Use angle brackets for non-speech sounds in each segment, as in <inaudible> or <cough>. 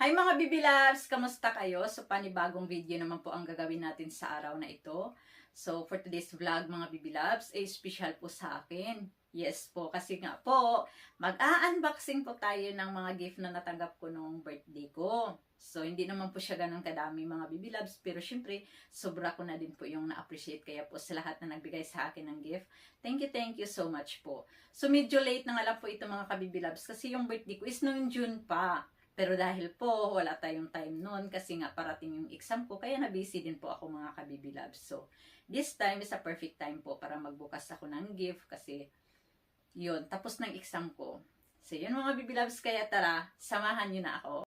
Hi mga Bibi Loves! Kamusta kayo? So panibagong video naman po ang gagawin natin sa araw na ito. So for today's vlog mga Bibi Loves, ay special po sa akin. Yes po, kasi nga po, mag-a-unboxing po tayo ng mga gift na natanggap ko nung birthday ko. So hindi naman po siya ganun kadami mga Bibi Loves, pero syempre, sobra ko na din po yung na-appreciate kaya po sa lahat na nagbigay sa akin ng gift. Thank you, thank you so much po. So medyo late na nga lang po ito mga kabibi loves kasi yung birthday ko is noong June pa. Pero dahil po wala tayong time noon kasi nga parating yung exam ko kaya na-busy din po ako mga kabibi loves. So this time is a perfect time po para magbukas ako ng gift kasi yun, tapos ng exam ko. So yun mga bibi loves kaya tara, samahan nyo na ako.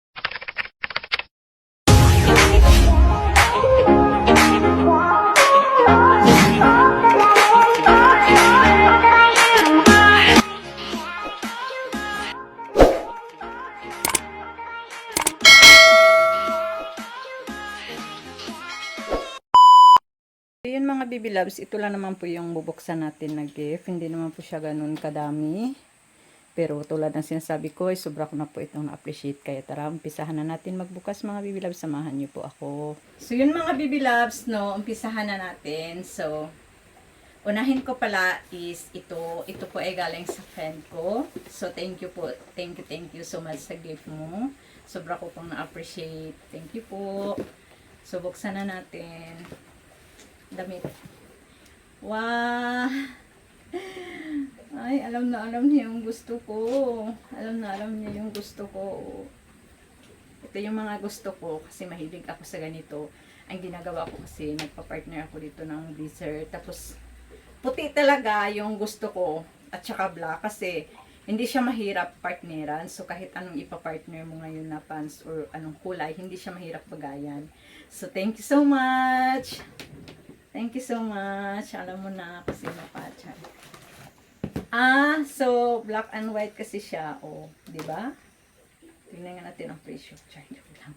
Baby loves, ito lang naman po yung bubuksan natin na gift. Hindi naman po siya ganun kadami. Pero tulad ng sinasabi ko, ay sobra ko na po itong na-appreciate. Kaya tara, umpisahan na natin magbukas mga baby loves. Samahan niyo po ako. So yun mga baby loves, no, umpisahan na natin. So, unahin ko pala is ito. Ito po ay galing sa friend ko. So thank you po. Thank you, thank you so much sa gift mo. Sobra ko pong na-appreciate. Thank you po. So buksan na natin damit. Wow! Ay, alam na alam niya yung gusto ko. Alam na alam niya yung gusto ko. Ito yung mga gusto ko kasi mahilig ako sa ganito. Ang ginagawa ko kasi nagpa-partner ako dito ng blizzard. Tapos puti talaga yung gusto ko at saka black kasi hindi siya mahirap partneran. So kahit anong ipa-partner mo ngayon na pants or anong kulay, hindi siya mahirap bagayan. So thank you so much! Thank you so much. Alam mo na kasi mapachan. Ah, so black and white kasi siya. Oh, 'di ba? Tingnan nga natin ang presyo. Char, joke lang.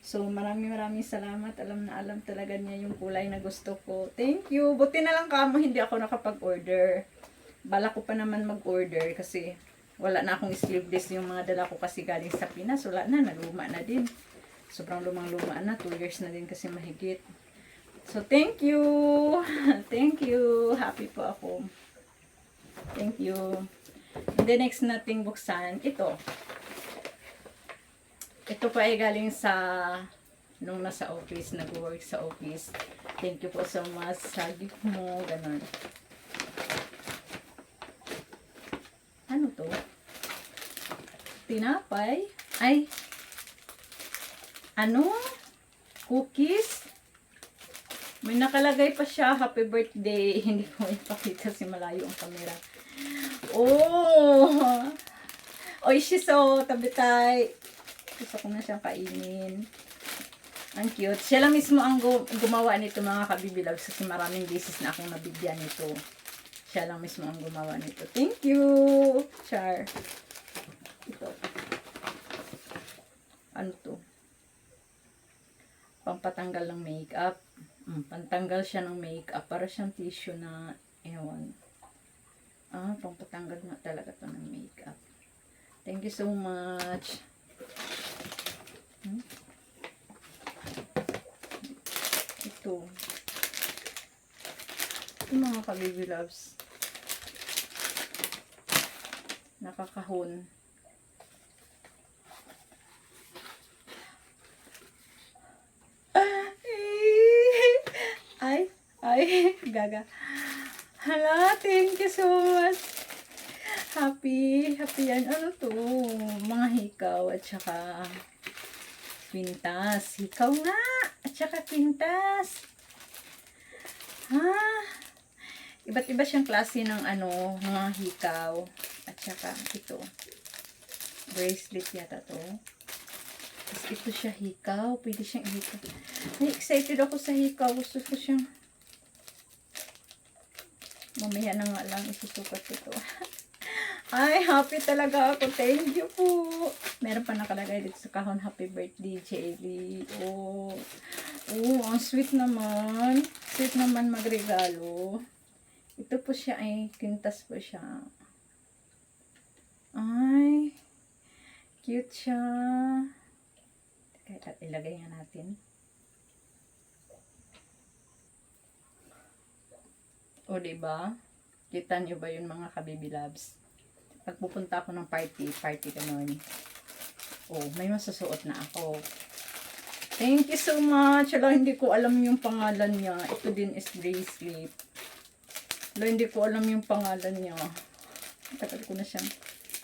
So, maraming maraming salamat. Alam na alam talaga niya yung kulay na gusto ko. Thank you. Buti na lang kamo hindi ako nakapag-order. Bala ko pa naman mag-order kasi wala na akong sleeveless yung mga dala ko kasi galing sa Pinas. Wala na, naluma na din. Sobrang lumang-luma na. 2 years na din kasi mahigit. So, thank you. <laughs> Thank you. Happy po ako. Thank you. And the next nating buksan, ito. Ito pa ay galing sa nung nasa office, nag-work sa office. Thank you po so much sa gift mo. Ganon. Ano to? Tinapay? Ay. Ano? Cookies? May nakalagay pa siya, happy birthday. <laughs> Hindi ko ipakita si malayo ang camera. Oh! Oy, shiso, tabitay. Gusto ko na siyang kainin. Ang cute. Siya lang mismo ang gu- gumawa nito mga kabibilags kasi maraming beses na akong nabigyan nito. Siya lang mismo ang gumawa nito. Thank you! Char. Ito. Ano to? Pampatanggal ng makeup. Mm, pantanggal siya ng makeup. Para siyang tissue na, ewan. Ah, pampatanggal nga talaga to ng makeup. Thank you so much. Hmm? Ito. Ito mga ka-baby loves. Nakakahon. Ay, <laughs> gaga. Hala, thank you so much. Happy, happy yan. Ano to? Mga hikaw at saka kwintas. Hikaw nga! At saka kwintas. Ha? Iba't iba siyang klase ng ano, mga hikaw. At saka ito. Bracelet yata to. Tapos ito siya hikaw. Pwede siyang hikaw. Ay, excited ako sa hikaw. Gusto ko siyang mamaya na nga lang isusukat ko to. <laughs> Ay, happy talaga ako. Thank you po. Meron pa nakalagay dito sa kahon, happy birthday, Jelly. Oh, oh, ang sweet naman. Sweet naman magregalo. Ito po siya ay, quintas po siya. Ay, cute siya. Teka, ilagay nga natin. O, diba? Kita niyo ba yun mga kabibi loves? Pag pupunta ako ng party, party ganun. Oh, may masusuot na ako. Thank you so much. Ala, hindi ko alam yung pangalan niya. Ito din is bracelet. Ala, hindi ko alam yung pangalan niya. Tagal ko na siyang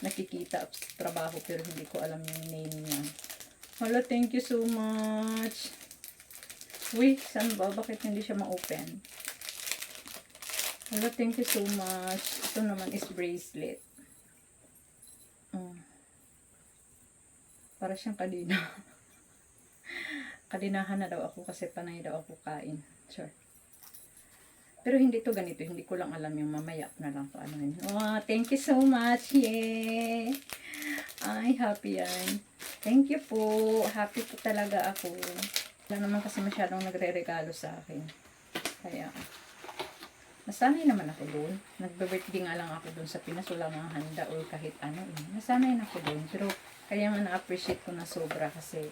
nakikita sa trabaho pero hindi ko alam yung name niya. Hala, thank you so much. Uy, saan ba? Bakit hindi siya ma-open? Hala, thank you so much. Ito naman is bracelet. Mm. Para siyang kadina. <laughs> Kadinahan na daw ako kasi panay daw ako kain. Sure. Pero hindi to ganito. Hindi ko lang alam yung mamaya ko na lang kung ano yun. Oh, thank you so much. Yay! Ay, happy yan. Thank you po. Happy po talaga ako. Wala naman kasi masyadong nagre-regalo sa akin. Kaya, nasanay naman ako doon. Nagbe-birthday nga lang ako doon sa Pinas. Wala nga handa or kahit ano. Eh. Nasanay na ako doon. Pero, kaya nga na-appreciate ko na sobra kasi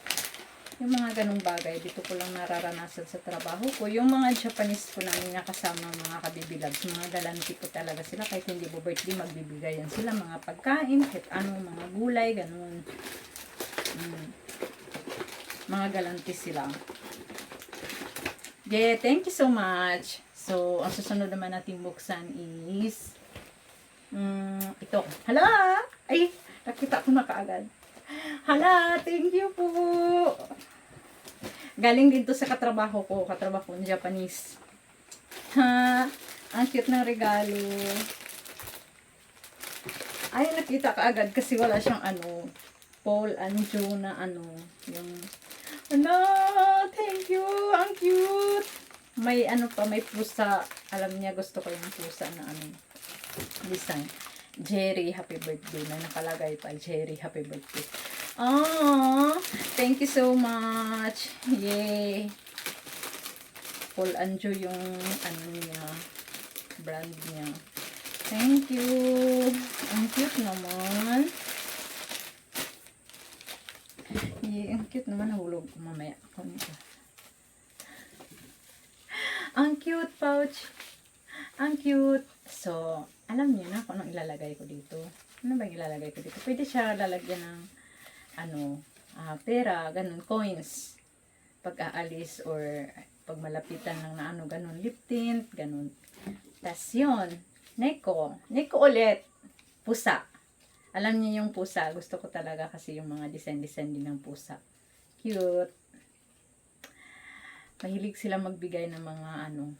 yung mga ganong bagay, dito ko lang nararanasan sa trabaho ko. Yung mga Japanese ko namin nakasama mga kabibilags, mga galanti ko talaga sila. Kahit hindi po birthday, magbibigayan sila. Mga pagkain, kahit ano, mga gulay, ganun. Mm. Mga galanti sila. Yeah, thank you so much. So, ang susunod naman natin buksan is mm, ito. Hala! Ay, nakita ko na kaagad. Hala, thank you po. Galing din to sa katrabaho ko, katrabaho ko Japanese. Ha, ang cute ng regalo. Ay, nakita ka agad kasi wala siyang ano, Paul and Joe na ano, yung, ano, thank you, ang cute. May ano pa, may pusa. Alam niya, gusto ko yung pusa na ano, design. Jerry, happy birthday na nakalagay pa. Jerry, happy birthday. Oh, thank you so much. Yay. Paul Anjo yung ano niya, brand niya. Thank you. Ang cute naman. Yay, ang cute naman. Nahulog ko mamaya ako nito. Ang cute pouch. Ang cute. So, alam niyo na kung anong ilalagay ko dito. Ano ba ilalagay ko dito? Pwede siya lalagyan ng ano, ah, pera, ganun, coins. Pag aalis or pag malapitan lang na ano, ganun, lip tint, ganun. Tas yun, neko. Neko ulit. Pusa. Alam niyo yung pusa. Gusto ko talaga kasi yung mga design-design din ng pusa. Cute. Mahilig sila magbigay ng mga ano,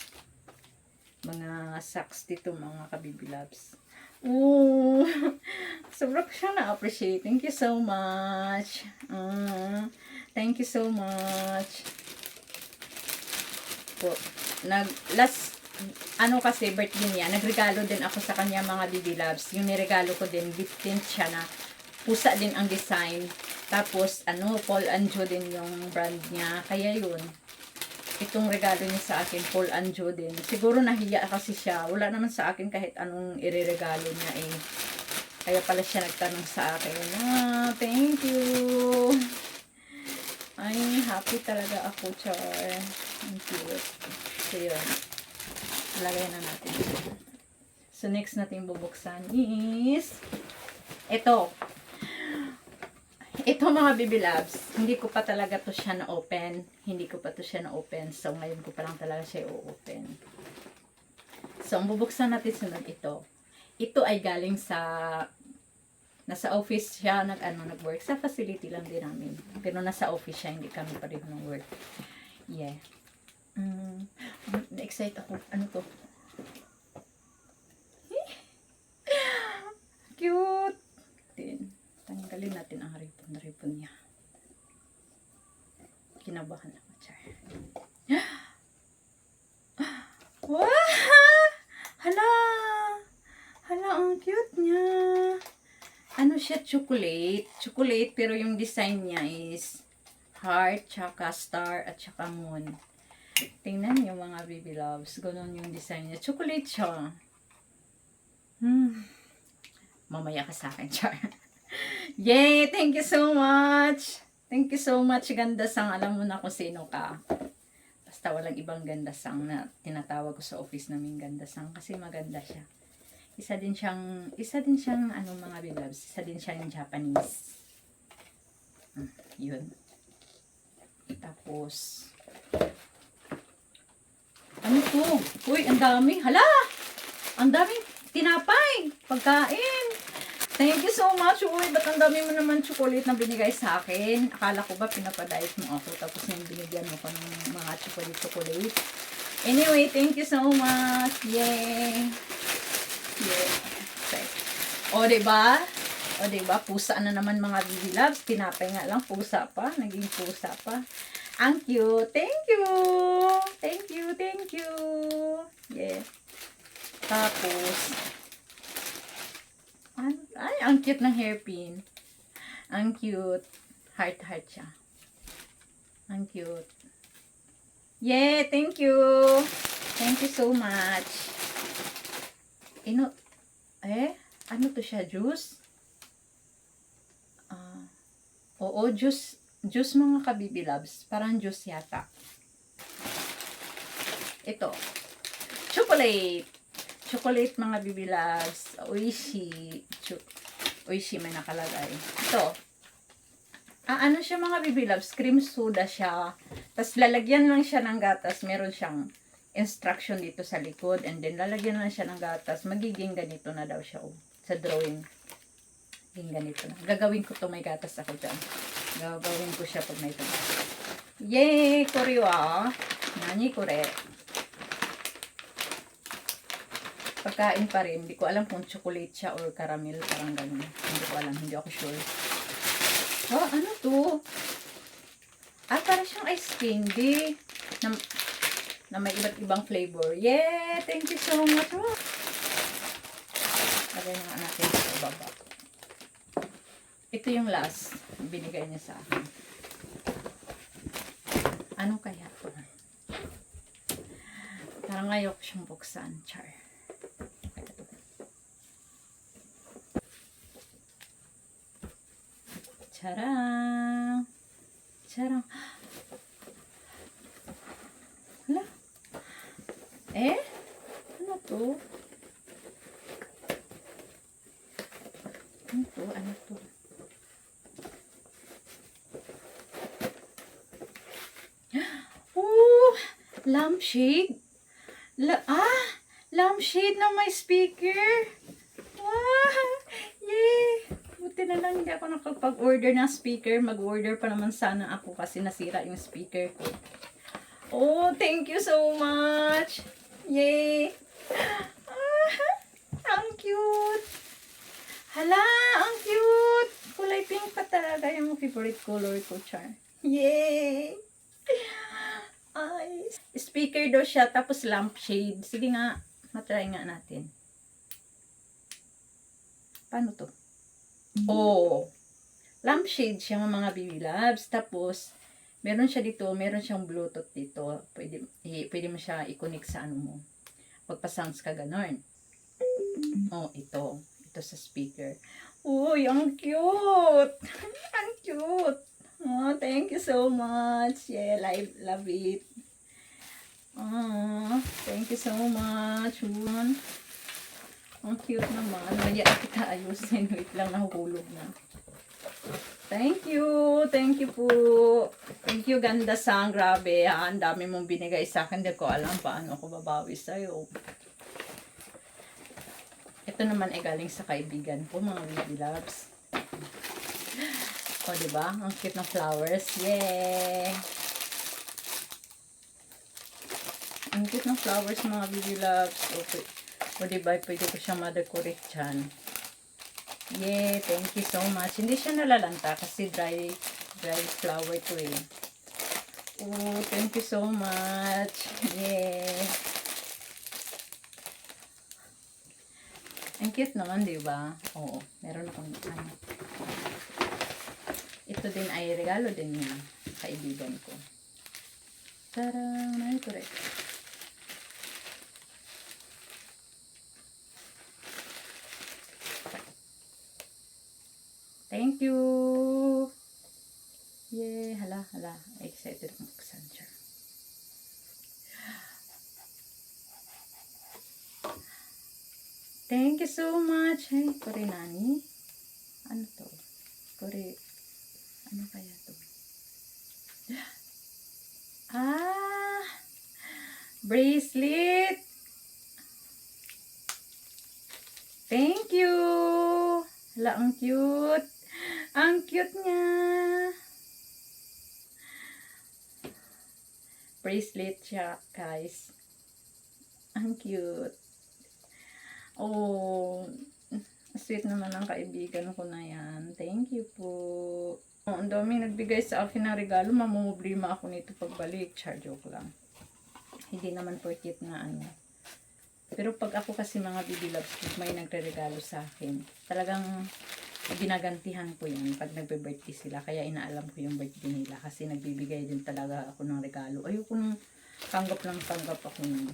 mga socks dito mga kabibilabs. Ooh, <laughs> sobrang siya na-appreciate. Thank you so much. Ah, thank you so much. Po, nag, last, ano kasi, birthday niya, nagregalo din ako sa kanya mga bibilabs. Yung niregalo ko din, gift din siya na pusa din ang design. Tapos, ano, Paul and Joe din yung brand niya. Kaya yun, itong regalo niya sa akin, Paul Anjo din. Siguro nahiya kasi siya. Wala naman sa akin kahit anong ireregalo niya eh. Kaya pala siya nagtanong sa akin. Ah, thank you. Ay, happy talaga ako, Char. Ang cute. So, yun. Lagay na natin. So, next natin bubuksan is ito. Ito mga baby loves, hindi ko pa talaga to siya na-open. Hindi ko pa to siya na-open. So, ngayon ko pa lang talaga siya i-open. So, ang bubuksan natin sunod ito. Ito ay galing sa nasa office siya nag ano nag-work sa facility lang din namin. Pero nasa office siya, hindi kami pa rin ng work. Yeah. Mm, na-excite ako. Ano to? <laughs> Cute! Din. Tanggalin natin ang ripon-ripon niya. Kinabahan ako, Char. <gasps> Wow! Hala! Hala, ang cute niya. Ano siya, chocolate. Chocolate, pero yung design niya is heart, tsaka star, at tsaka moon. Tingnan niyo mga baby loves. Ganon yung design niya. Chocolate siya. Hmm. Mamaya ka sa akin, Char. <laughs> Yay! Thank you so much! Thank you so much, ganda sang. Alam mo na kung sino ka. Basta walang ibang ganda sang na tinatawag ko sa office namin ganda sang kasi maganda siya. Isa din siyang, isa din siyang, ano mga beloveds, isa din siyang Japanese. Hmm, yun. Tapos, ano to? Uy, ang dami. Hala! Ang daming tinapay. Pagkain. Thank you so much. Uy, ba't ang dami mo naman chocolate na binigay sa akin? Akala ko ba pinapadayet mo ako tapos yung binigyan mo ko ng mga chocolate-chocolate. Anyway, thank you so much. Yay! Yeah. Okay. O, diba? O, diba? Pusa na naman mga baby loves. Tinapay nga lang. Pusa pa. Naging pusa pa. Ang cute. Thank you. Thank you. Thank you. Yeah. Tapos, ano? Ay, ang cute ng hairpin. Ang cute. Heart-heart siya. Ang cute. Yeah, thank you. Thank you so much. Ino, eh, ano to siya, juice? Ah, oo, juice, juice mga kabibi loves. Parang juice yata. Ito, chocolate. Chocolate mga bibi loves. Oishi. Chu Oishi may nakalagay. Ito. Ah, ano siya mga bibi loves? Cream soda siya. Tapos lalagyan lang siya ng gatas. Meron siyang instruction dito sa likod. And then lalagyan lang siya ng gatas. Magiging ganito na daw siya. Oh, sa drawing. Magiging ganito na. Gagawin ko to may gatas ako dyan. Gagawin ko siya pag may gatas. Yay! Korewa. Nani kore. Pagkain pa rin. Hindi ko alam kung chocolate siya or caramel. Parang ganun. Hindi ko alam. Hindi ako sure. Oh, ano to? Ah, parang siyang ice candy. Na, na may iba't ibang flavor. Yeah! Thank you so much. Oh. Lagay na natin sa baba. Ito yung last. Binigay niya sa akin. Ano kaya? Parang ayok siyang buksan. Char. Charang! Charang! Hala? Eh? Ano to? Ano to? Ano to? <gasps> Oh! Lampshade? La ah! Lampshade na may speaker! Wow! Yay! Buti na lang hindi ako nakapag-order ng speaker. Mag-order pa naman sana ako kasi nasira yung speaker ko. Oh, thank you so much! Yay! Ah, ang cute! Hala, ang cute! Kulay pink pa talaga yung favorite color ko, Char. Yay! Ay, speaker daw siya, tapos lampshade. Sige nga, matry nga natin. Paano to? Oh, lampshade siya mga baby loves. Tapos, meron siya dito, meron siyang bluetooth dito. Pwede, i, pwede mo siya i-connect sa ano mo. Pagpa-sounds ka ganon. Oh, ito. Ito sa speaker. Uy, ang cute! <laughs> ang cute! Oh, thank you so much. Yeah, I love it. Oh, thank you so much. Juan. Ang cute naman. Maya kita ayusin. Wait lang, nahuhulog na. Thank you. Thank you po. Thank you, ganda sang. Grabe, ha? Ang dami mong binigay sa akin. Hindi ko alam paano ko babawi sa'yo. Ito naman ay galing sa kaibigan ko, mga baby loves. O, diba? Ang cute ng flowers. Yay! Ang cute ng flowers, mga baby loves. Okay. O, diba? Pwede ko siyang ma-decorate dyan. Yay! Thank you so much. Hindi siya nalalanta kasi dry, dry flower to eh. Oh, thank you so much. Yay! Ang cute naman, di ba? Oo, meron akong ano. Ito din ay regalo din niya kaibigan ko. Tarang! Ay, correct. Thank you! Yay, hala, hala. Excited buksan siya. Thank you so much. Ay, kore nani? Ano to? Kore, ano kaya to? Ah! Bracelet! Thank you! Hala, ang cute! Ang cute niya! Bracelet siya, guys. Ang cute. Oh, sweet naman ang kaibigan ko na yan. Thank you po. Oh, ang daming nagbigay sa akin ng regalo. Mamumblima ako nito pagbalik. Char, joke lang. Hindi naman porkit na ano. Pero pag ako kasi mga baby loves, may nagre-regalo sa akin. Talagang ginagantihan ko yan pag nagbe-birthday sila. Kaya inaalam ko yung birthday nila. Kasi nagbibigay din talaga ako ng regalo. Ayoko nung tanggap lang tanggap ako nung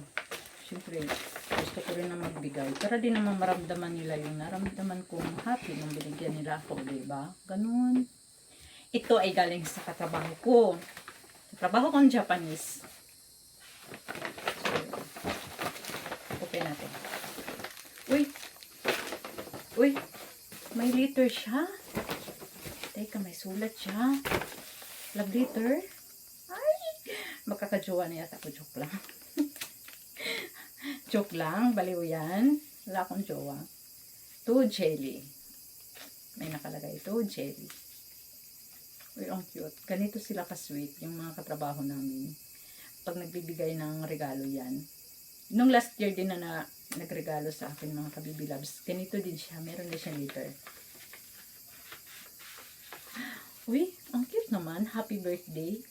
Siyempre, gusto ko rin na magbigay. Para din naman maramdaman nila yung naramdaman kong happy nung binigyan nila ako, ba? Ganun. Ito ay galing sa katrabaho ko. Trabaho kong Japanese. So, open natin. Uy! Uy! May liter siya. Teka, may sulat siya. Love letter. Ay! Makakajowa na yata ako. Joke lang. <laughs> Joke lang, baliw yan. Wala akong jowa. To jelly. May nakalagay, to jelly. Uy, ang cute. Ganito sila ka-sweet, yung mga katrabaho namin. Pag nagbibigay ng regalo yan. Nung last year din na, na nagregalo sa akin mga kabibi loves, ganito din siya. Meron din siya liter. Uy, ang cute naman. Happy birthday.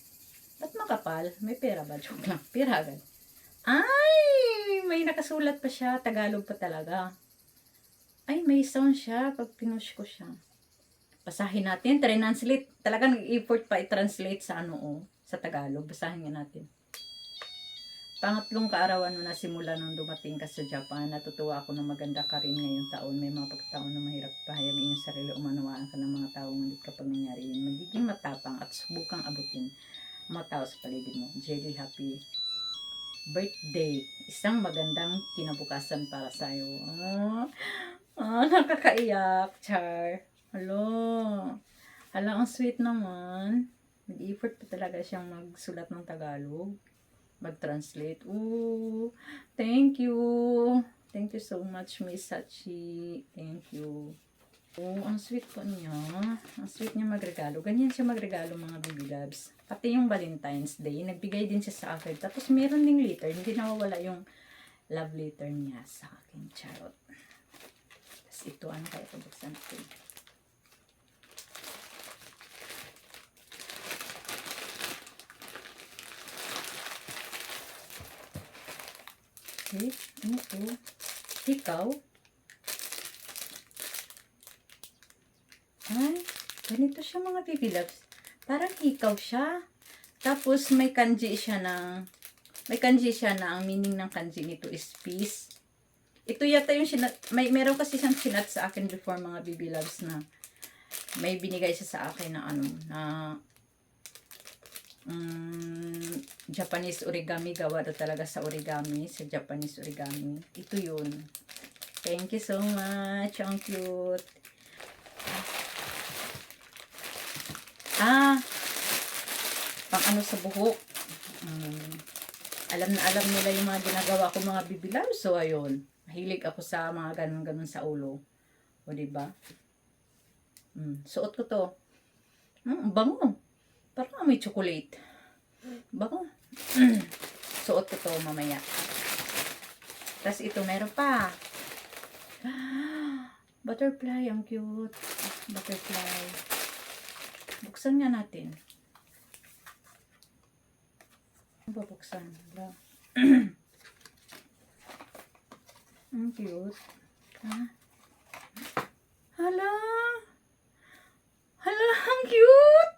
Ba't makapal? May pera ba? <laughs> Joke lang. Pera agad. Ay! May nakasulat pa siya. Tagalog pa talaga. Ay, may sound siya pag pinush ko siya. Basahin natin. Translate. Talagang effort pa i-translate sa ano oh, sa Tagalog. Basahin nga natin. Pangatlong kaarawan mo na simula nung dumating ka sa Japan, natutuwa ako na maganda ka rin ngayong taon. May mga pagkataon na mahirap pahayag iyong sarili, umanawaan ka ng mga tao, ngunit kapag nangyari yun, magiging matapang at subukang abutin ang mga tao sa paligid mo. Jelly happy birthday. Isang magandang kinabukasan para sa'yo. Ah, ah nakakaiyak, Char. Hello. Hala, ang sweet naman. Nag-effort pa talaga siyang magsulat ng Tagalog. Mag-translate. Ooh, thank you. Thank you so much, Miss Sachi. Thank you. Oh, ang sweet po niya. Ang sweet niya magregalo. Ganyan siya magregalo mga baby loves. Pati yung Valentine's Day, nagbigay din siya sa akin. Tapos meron ding letter. Hindi nawawala yung love letter niya sa akin. Charot. Tapos ito, ano kaya ito? Buksan ko. Okay, ano to? Ikaw? Ay, ganito siya mga baby loves. Parang ikaw siya. Tapos may kanji siya ng may kanji siya na ang meaning ng kanji nito is peace. Ito yata yung sinat, may meron kasi siyang sinat sa akin before mga baby loves na may binigay siya sa akin na ano na um, Japanese origami gawa daw talaga sa origami sa Japanese origami. Ito yun. Thank you so much. Ang cute. Ah, pang ano sa buhok. Um, alam na alam nila yung mga ginagawa ko mga bibilaw. So, ayun. Mahilig ako sa mga ganun-ganun sa ulo. O, diba? Mm, suot ko to. Mm, bango. Parang may chocolate. Bango. Mm, suot ko to mamaya. Tapos ito, meron pa. <gasps> Butterfly, ang cute. Butterfly. Buksan nga natin. Babuksan. Hala. <clears throat> Ang cute. Ha? Hala. Hala, ang cute.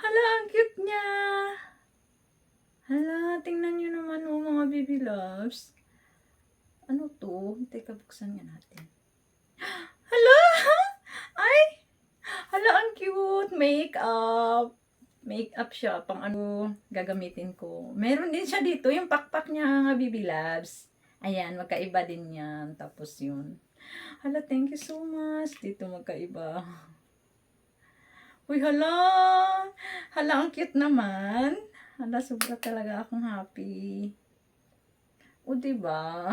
Hala, ang cute niya. Hala, tingnan niyo naman oh, mga baby loves. Ano to? Teka, buksan nga natin. Hala! Ay! Hala, ang cute. Makeup. Make-up siya, pang ano gagamitin ko. Meron din siya dito, yung pakpak niya Bibi Labs. Ayan, magkaiba din yan. Tapos yun. Hala, thank you so much. Dito magkaiba. Uy, hala! Hala, ang cute naman. Hala, sobra talaga akong happy. O, diba?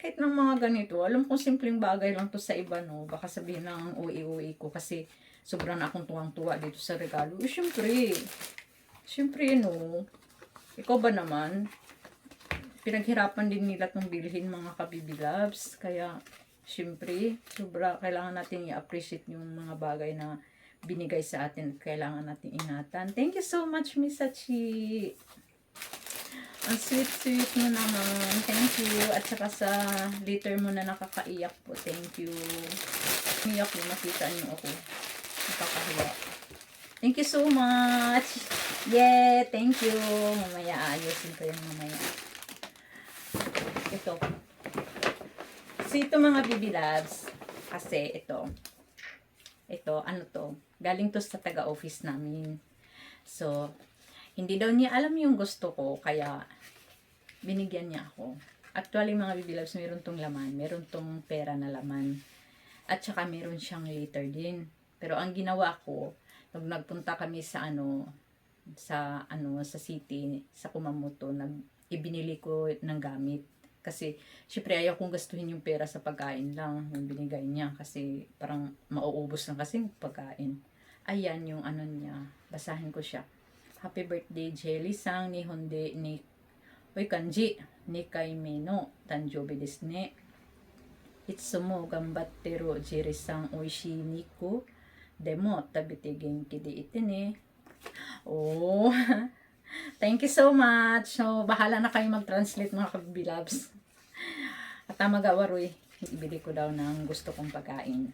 Kahit ng mga ganito, alam kong simpleng bagay lang to sa iba, no? Baka sabihin ang uwi-uwi ko kasi sobrang akong tuwang-tuwa dito sa regalo. Eh, syempre. Syempre, no? Ikaw ba naman? Pinaghirapan din nila itong bilhin mga kabibi loves. Kaya, syempre, sobra kailangan natin i-appreciate yung mga bagay na binigay sa atin. Kailangan natin ingatan. Thank you so much, Miss Sachi. Ang sweet-sweet mo naman. Thank you. At saka sa later mo na nakakaiyak po. Thank you. Umiyak mo. Makita niyo ako. Nakakahiya. Thank you so much. Yeah, thank you. Mamaya ayusin ko yan mamaya. Ito. So, ito mga baby loves. Kasi ito. Ito, ano to? Galing to sa taga-office namin. So, hindi daw niya alam yung gusto ko, kaya binigyan niya ako. Actually, mga baby loves, meron tong laman. Meron tong pera na laman. At saka meron siyang later din. Pero ang ginawa ko, nag nagpunta kami sa ano, sa ano, sa city, sa Kumamoto, nag ibinili ko ng gamit. Kasi, syempre, ayaw kong gastuhin yung pera sa pagkain lang, yung binigay niya. Kasi, parang mauubos lang kasi pagkain. Ayan yung ano niya. Basahin ko siya. Happy birthday, Jelly Sang, ni Honde, ni Uy, kanji, ni Kaimeno, Tanjobi desu ne. Itsumo gambattero Jiri Sang oishi niku. Demo, tabite genki de ite ne. Oh, <laughs> thank you so much. So, bahala na kayo mag-translate mga kabilabs. At magawaroy, ibili ko daw ng gusto kong pagkain.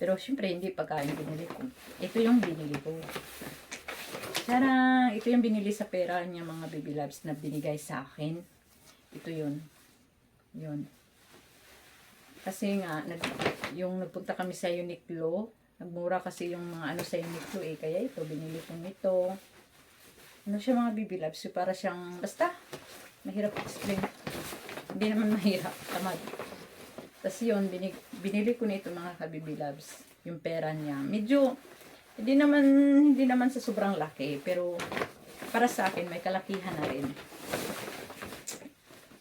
Pero syempre, hindi pagkain binili ko. Ito yung binili ko. Tara, ito yung binili sa pera niya mga baby loves na binigay sa akin. Ito yun. Yun. Kasi nga, nag, yung nagpunta kami sa Uniqlo, nagmura kasi yung mga ano sa Uniqlo eh. Kaya ito, binili ko nito. Ano siya mga loves? So, para siyang, basta, mahirap explain. Hindi naman <laughs> mahirap, tamad. Tapos yun, binig, binili ko nito mga kabibi loves. Yung pera niya. Medyo, hindi naman, hindi naman sa sobrang laki. Pero, para sa akin, may kalakihan na rin.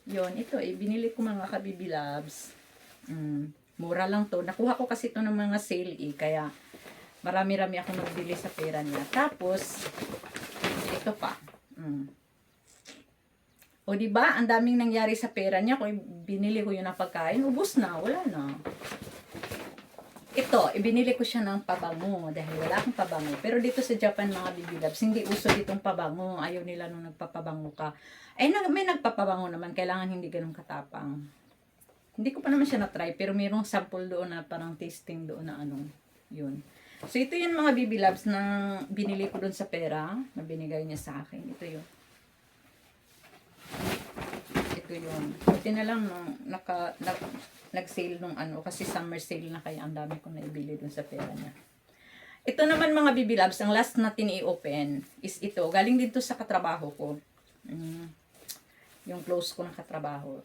Yun, ito eh, binili ko mga kabibi loves. Mm, mura lang to. Nakuha ko kasi to ng mga sale eh. Kaya, marami-rami ako nagbili sa pera niya. Tapos, ito pa. Mm. O di ba, ang daming nangyari sa pera niya kung binili ko yun ng pagkain, ubos na, wala na. Ito, ibinili ko siya ng pabango dahil wala akong pabango. Pero dito sa Japan mga loves, hindi uso ditong pabango. Ayaw nila nung nagpapabango ka. Nag, may nagpapabango naman, kailangan hindi ganun katapang. Hindi ko pa naman siya na-try, pero mayroong sample doon na parang tasting doon na ano, yun. So, ito yung mga baby loves na binili ko doon sa pera, na binigay niya sa akin. Ito yun ito yun. Buti na lang nung naka, nag, nag-sale nung ano, kasi summer sale na kaya ang dami kong naibili dun sa pera niya. Ito naman mga baby loves, ang last natin i-open is ito. Galing dito sa katrabaho ko. Mm, yung close ko na katrabaho.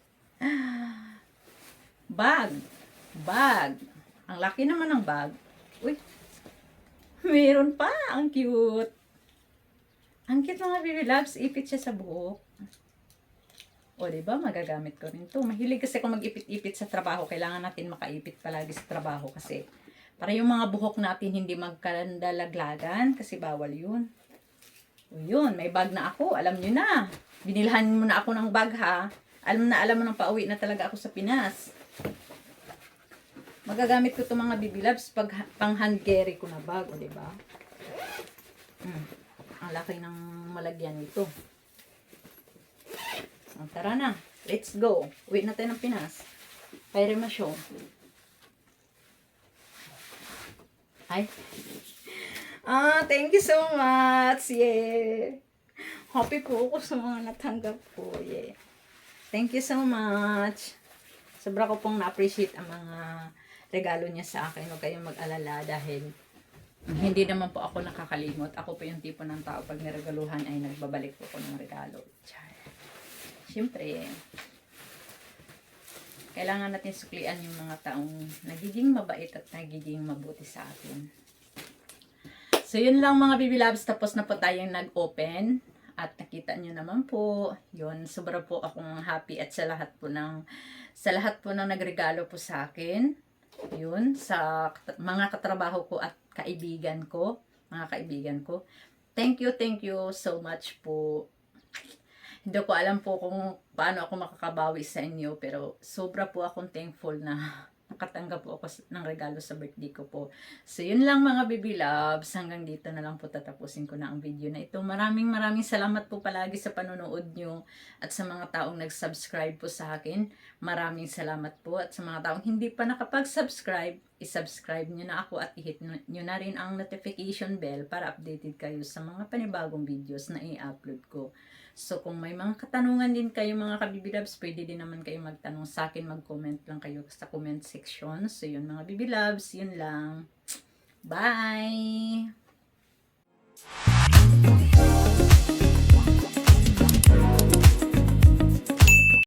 Bag. Bag. Ang laki naman ng bag. Uy. Meron pa. Ang cute. Ang cute mga baby loves. Ipit siya sa buhok. O, ba? Magagamit ko rin to. Mahilig kasi kung mag-ipit-ipit sa trabaho. Kailangan natin makaipit palagi sa trabaho kasi para yung mga buhok natin hindi magkandalaglagan kasi bawal yun. O yun, may bag na ako. Alam nyo na. Binilhan mo na ako ng bag ha. Alam na alam mo nang pauwi na talaga ako sa Pinas. Magagamit ko itong mga loves pag pang hand carry ko na bag. O, di ba? Hmm. Ang laki ng malagyan nito. O, tara na. Let's go. Uwi na tayo ng Pinas. Kay Remasyon. Ay. Ah, thank you so much. Yeah. Happy po ako sa mga natanggap ko. Yeah. Thank you so much. Sobra ko pong na-appreciate ang mga regalo niya sa akin. Huwag kayong mag-alala dahil Hindi naman po ako nakakalimot. Ako po yung tipo ng tao pag niregaluhan ay nagbabalik po ako ng regalo. Char. Siyempre, kailangan natin suklian yung mga taong nagiging mabait at nagiging mabuti sa atin. So, yun lang mga baby. Tapos na po tayong nag-open. At nakita nyo naman po, yun, sobra po akong happy at sa lahat po ng, sa lahat po ng nagregalo po sa akin. Yun, sa mga katrabaho ko at kaibigan ko, mga kaibigan ko. Thank you, thank you so much po. Hindi ko alam po kung paano ako makakabawi sa inyo, pero sobra po akong thankful na nakatanggap po ako ng regalo sa birthday ko po. So, yun lang mga baby loves. Hanggang dito na lang po tatapusin ko na ang video na ito. Maraming maraming salamat po palagi sa panonood nyo at sa mga taong nag-subscribe po sa akin. Maraming salamat po. At sa mga taong hindi pa nakapag-subscribe, isubscribe nyo na ako at i-hit nyo na rin ang notification bell para updated kayo sa mga panibagong videos na i-upload ko. So, kung may mga katanungan din kayo mga kabibilabs, pwede din naman kayo magtanong sa akin. Mag-comment lang kayo sa comment section. So, yun mga bibilabs, yun lang. Bye!